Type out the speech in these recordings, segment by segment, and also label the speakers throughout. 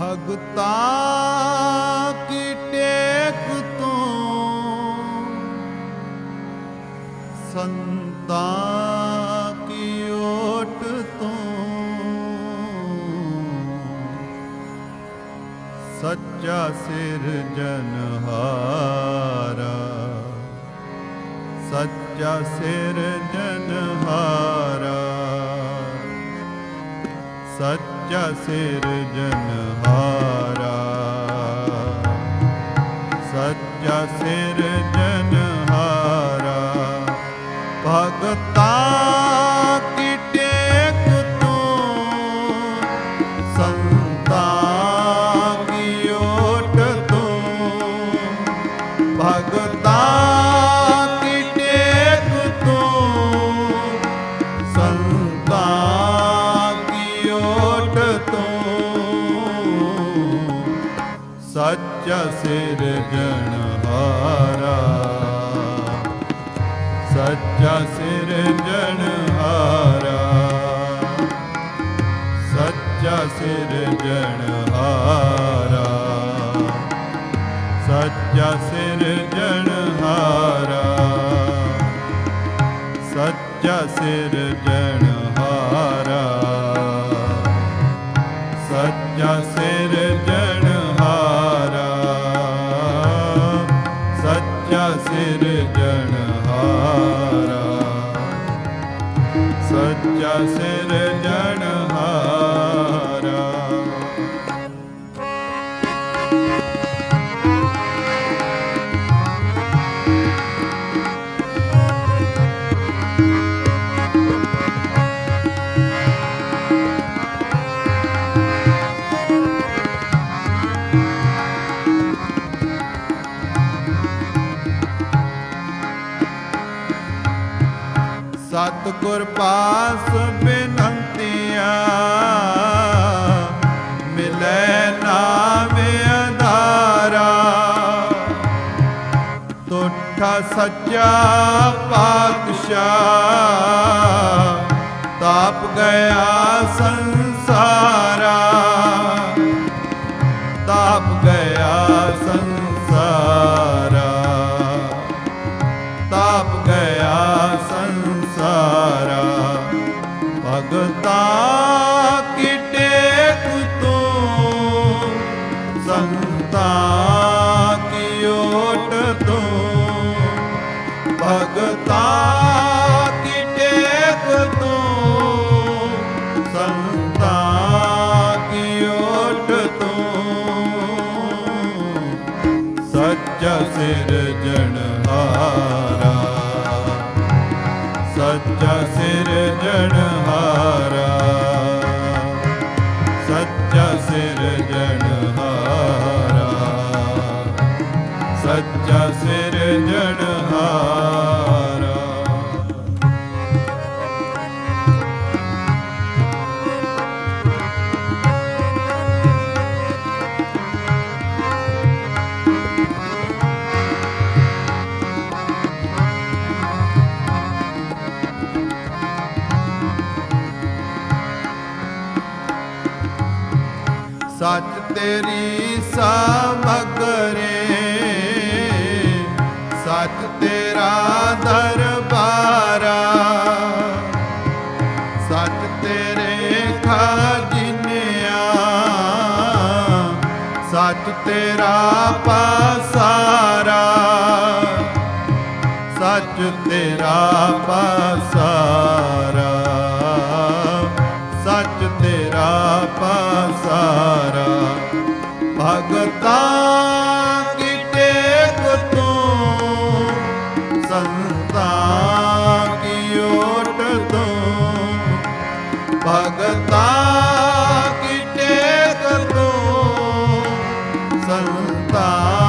Speaker 1: ਭਗਤਾ ਕੀ ਟੇਕ ਤੋਂ? ਸੰਤਾ ਕੀ ਓਟ ਤੋਂ? ਸੱਚਾ ਸਿਰਜਨਹਾਰਾ ਸੱਚਾ ਸਿਰਜਨਹਾਰਾ ਸੱਚ ਜਸ ਸਿਰਜਨਹਾਰਾ ਸੱਚਾ ਸਿਰਜਨ ਸੱਚਾ ਸਿਰਜਣਹਾਰਾ ਸੱਚਾ ਸਿਰਜਣਹਾਰਾ ਸੱਚਾ ਸਿਰਜਣਹਾਰਾ ਸੱਚਾ ਸਿਰਜਣਹਾਰਾ ਸੱਚਾ ਸਿਰਜਣਹਾਰਾ ਸੱਚਾ ਸਿਰਜਣਹਾਰਾ ਸੱਚਾ ਸਿਰ ਸਤਿਗੁਰ ਪਾਸ ਬਿਨੰਤੀਆ ਮਿਲੈ ਨਾਮ ਅਧਾਰਾ ਤੁਠਾ ਸੱਚਾ ਪਾਤਸ਼ਾਹ ਸਾਰਾ ਭਗਤਾ ਕੀ ਟੇਕ ਸੰਤਾ ਕੀ ਓਟ ਤੋਂ ਭਗਤਾ ਕੀ ਟੇਕ ਤੋਂ ਸੰਤਾ ਕੀ ਓਟ ਤੋਂ ਸੱਚਾ ਸਿਰਜਣਹਾਰਾ ਸੱਚ ਤੇਰੀ ਸਮਗਰੇ। ਸੱਚ ਤੇਰਾ ਦਰਬਾਰਾ। ਸੱਚ ਤੇਰੇ ਖਾਜਿਨਿਆ। ਸੱਚ ਤੇਰਾ ਪਾਸਾਰਾ। ਸੱਚ ਤੇਰਾ ਪਾਸਾਰਾ। ਭਗਤਾ ਕੀ ਟੇਕ ਤੋਂ ਸੰਤਾ ਕੀ ਓਟ ਤੋਂ ਭਗਤਾ ਕੀ ਟੇਕ ਤੋਂ ਸੰਤਾ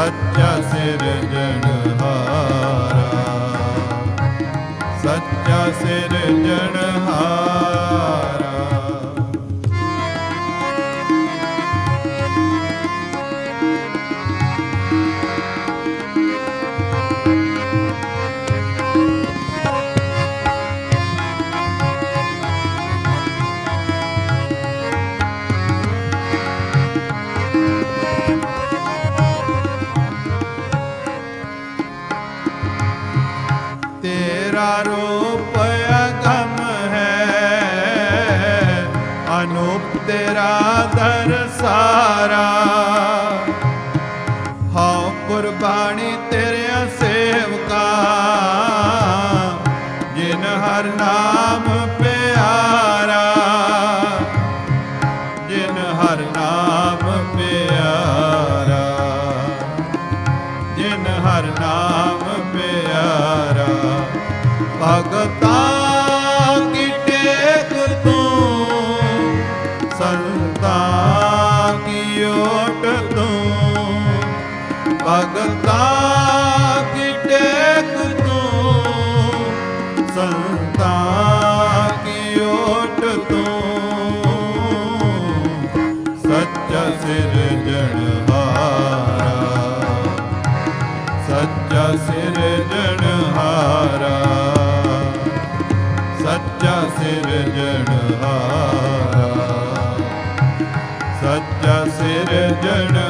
Speaker 1: ਸੱਚਾ ਸਿਰਜਣਹਾਰਾ ਸੱਚਾ ਸਿਰਜਣਹਾਰਾ ਤੇਰਾ ਰੂਪ ਅਗਮ ਹੈ। ਅਨੂਪ ਤੇਰਾ ਦਰ ਸਾਰਾ। ਭਗਤਾ ਕੀ ਓਟ ਤੂੰ ਭਗਤਾ ਕੀ ਟੇਕ ਤੂੰ ਸੰਤਾ ਕੀ ਓਟ ਤੂੰ ਸੱਚਾ ਸੱਚਾ ਸਿਰਜਣਹਾਰਾ ਸੱਚਾ ਸਿਰਜਣ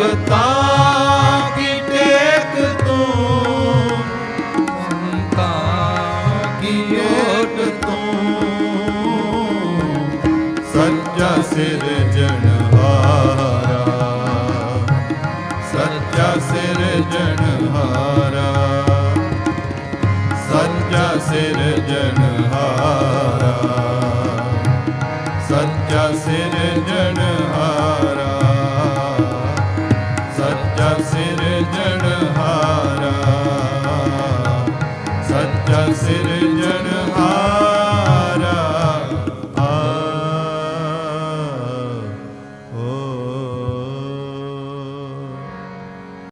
Speaker 1: goodbye. ਸੱਚਾ ਸਿਰ ਜਣਹਾਰਾ ਸੱਚਾ ਸਿਰ